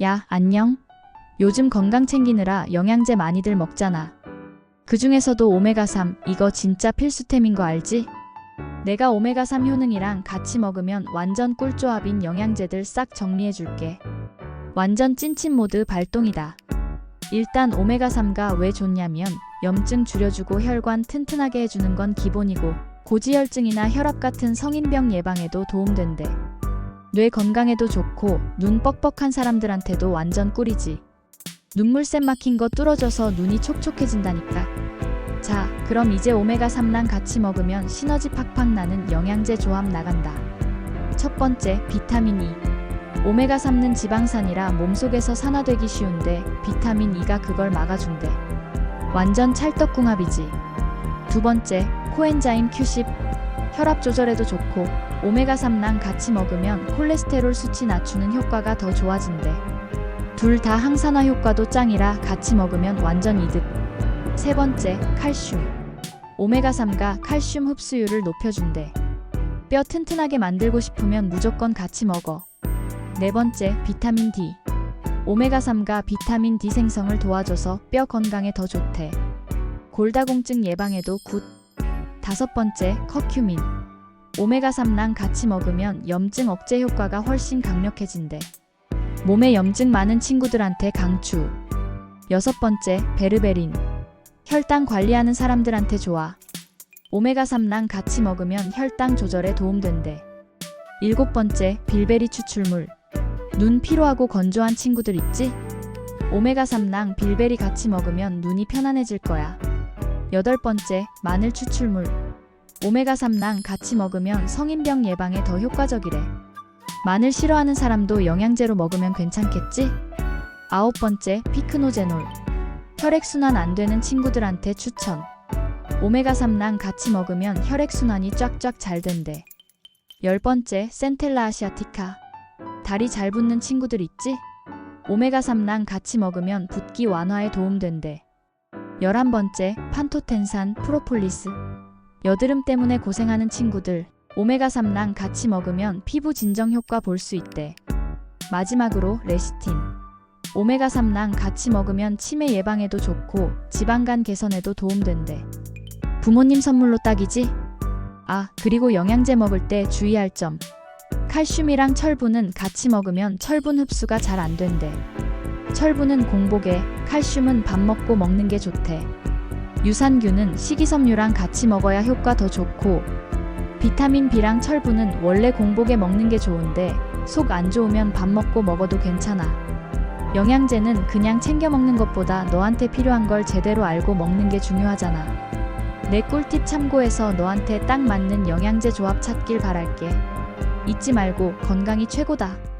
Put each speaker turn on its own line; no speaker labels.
야, 안녕? 요즘 건강 챙기느라 영양제 많이들 먹잖아. 그 중에서도 오메가3, 이거 진짜 필수템인 거 알지? 내가 오메가3 효능이랑 같이 먹으면 완전 꿀조합인 영양제들 싹 정리해 줄게. 완전 찐친 모드 발동이다. 일단 오메가3가 왜 좋냐면 염증 줄여주고 혈관 튼튼하게 해주는 건 기본이고 고지혈증이나 혈압 같은 성인병 예방에도 도움된대. 뇌 건강에도 좋고 눈 뻑뻑한 사람들한테도 완전 꿀이지. 눈물샘 막힌 거 뚫어져서 눈이 촉촉해진다니까. 자, 그럼 이제 오메가3랑 같이 먹으면 시너지 팍팍 나는 영양제 조합 나간다. 첫 번째, 비타민 E. 오메가3는 지방산이라 몸속에서 산화되기 쉬운데 비타민 E가 그걸 막아준대. 완전 찰떡궁합이지. 두 번째, 코엔자임 Q10. 혈압 조절에도 좋고 오메가3랑 같이 먹으면 콜레스테롤 수치 낮추는 효과가 더 좋아진대. 둘 다 항산화 효과도 짱이라 같이 먹으면 완전 이득. 세 번째, 칼슘. 오메가3가 칼슘 흡수율을 높여준대. 뼈 튼튼하게 만들고 싶으면 무조건 같이 먹어. 네 번째, 비타민 D. 오메가3가 비타민 D 생성을 도와줘서 뼈 건강에 더 좋대. 골다공증 예방에도 굿. 다섯 번째, 커큐민. 오메가3랑 같이 먹으면 염증 억제 효과가 훨씬 강력해진대. 몸에 염증 많은 친구들한테 강추. 여섯 번째, 베르베린. 혈당 관리하는 사람들한테 좋아. 오메가3랑 같이 먹으면 혈당 조절에 도움된대. 일곱 번째, 빌베리 추출물. 눈 피로하고 건조한 친구들 있지? 오메가3랑 빌베리 같이 먹으면 눈이 편안해질 거야. 여덟 번째, 마늘 추출물. 오메가3랑 같이 먹으면 성인병 예방에 더 효과적이래. 마늘 싫어하는 사람도 영양제로 먹으면 괜찮겠지? 아홉 번째, 피크노제놀. 혈액순환 안 되는 친구들한테 추천. 오메가3랑 같이 먹으면 혈액순환이 쫙쫙 잘 된대. 열 번째, 센텔라 아시아티카. 다리 잘 붙는 친구들 있지? 오메가3랑 같이 먹으면 붓기 완화에 도움된대. 열한 번째, 판토텐산 프로폴리스. 여드름 때문에 고생하는 친구들, 오메가3랑 같이 먹으면 피부 진정 효과 볼 수 있대. 마지막으로 레시틴. 오메가3랑 같이 먹으면 치매 예방에도 좋고 지방간 개선에도 도움된대. 부모님 선물로 딱이지? 아, 그리고 영양제 먹을 때 주의할 점. 칼슘이랑 철분은 같이 먹으면 철분 흡수가 잘 안 된대. 철분은 공복에, 칼슘은 밥 먹고 먹는 게 좋대. 유산균은 식이섬유랑 같이 먹어야 효과 더 좋고, 비타민 B랑 철분은 원래 공복에 먹는 게 좋은데, 속 안 좋으면 밥 먹고 먹어도 괜찮아. 영양제는 그냥 챙겨 먹는 것보다 너한테 필요한 걸 제대로 알고 먹는 게 중요하잖아. 내 꿀팁 참고해서 너한테 딱 맞는 영양제 조합 찾길 바랄게. 잊지 말고 건강이 최고다.